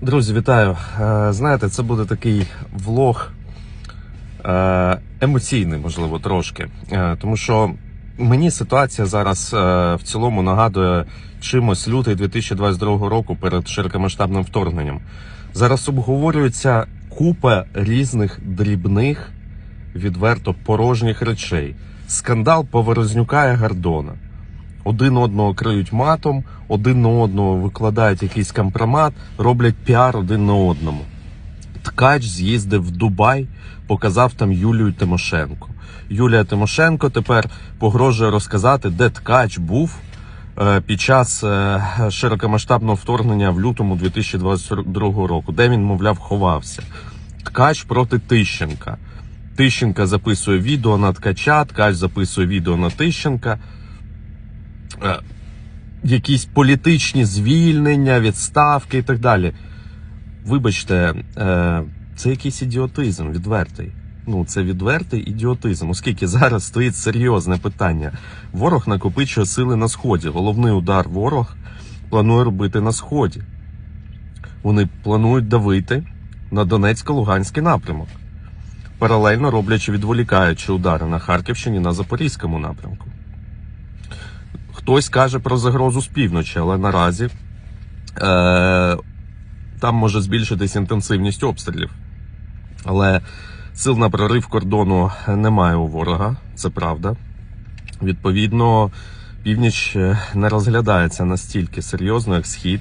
Друзі, вітаю. Е, Знаєте, це буде такий влог е, емоційний, можливо, трошки. Е, Тому що мені ситуація зараз в цілому нагадує чимось лютий 2022 року перед широкомасштабним вторгненням. Зараз обговорюється купа різних дрібних, відверто порожніх речей. Скандал Поворознюка і Гордона. Один одного криють матом, один на одного викладають якийсь компромат, роблять піар один на одному. Ткач з'їздив в Дубай, показав там Юлію Тимошенко. Юлія Тимошенко тепер погрожує розказати, де ткач був е, під час е, широкомасштабного вторгнення в лютому 2022 року, де він, мовляв, ховався. Ткач проти Тищенка. Тищенка записує відео на ткача, ткач записує відео на Тищенка. Е, якісь політичні звільнення, відставки і так далі. Вибачте, е, це якийсь ідіотизм відвертий. Ну, це відвертий ідіотизм, оскільки зараз стоїть серйозне питання. Ворог накопичує сили на сході. Головний удар ворог планує робити на сході. Вони планують давити на Донецько-Луганський напрямок, паралельно роблячи відволікаючі удари на Харківщині на Запорізькому напрямку. Хтось каже про загрозу з півночі, але наразі е, там може збільшитись інтенсивність обстрілів. Але сил на прорив кордону немає у ворога, це правда. Відповідно, північ е, не розглядається настільки серйозно, як схід.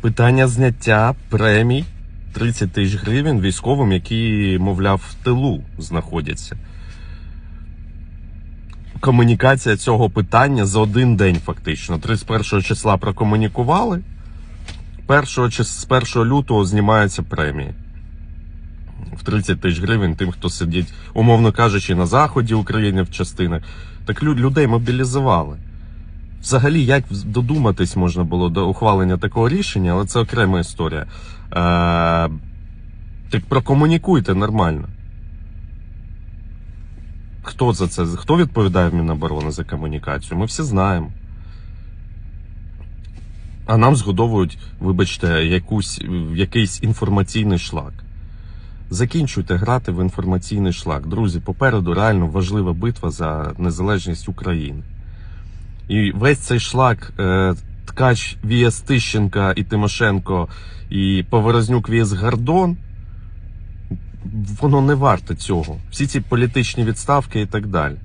Питання зняття премій 30 тисяч гривень військовим, які, мовляв, в тилу знаходяться комунікація цього питання за один день, фактично. 31 числа прокомунікували. 1 чис- з 1 лютого знімаються премії. В 30 тисяч гривень тим, хто сидить, умовно кажучи, на заході України в частинах. Так лю- людей мобілізували. Взагалі, як додуматись можна було до ухвалення такого рішення, але це окрема історія. Е, так прокомунікуйте нормально. Хто за це? Хто відповідає в Міноборони за комунікацію? Ми всі знаємо. А нам згодовують, вибачте, якусь, якийсь інформаційний шлак. Закінчуйте грати в інформаційний шлак. Друзі, попереду реально важлива битва за незалежність України. І весь цей шлак е, ткач Віяс Тищенка і Тимошенко і Поворознюк Віяс Гордон воно не варте цього. Всі ці політичні відставки і так далі.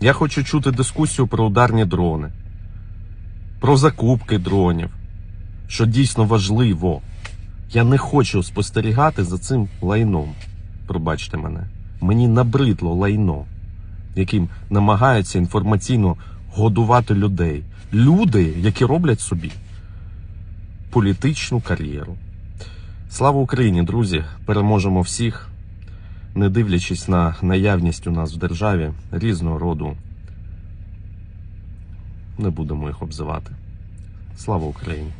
Я хочу чути дискусію про ударні дрони, про закупки дронів, що дійсно важливо. Я не хочу спостерігати за цим лайном. Пробачте мене. Мені набридло лайно, яким намагаються інформаційно годувати людей. Люди, які роблять собі політичну кар'єру. Слава Україні, друзі! Переможемо всіх, не дивлячись на наявність у нас в державі різного роду. Не будемо їх обзивати. Слава Україні!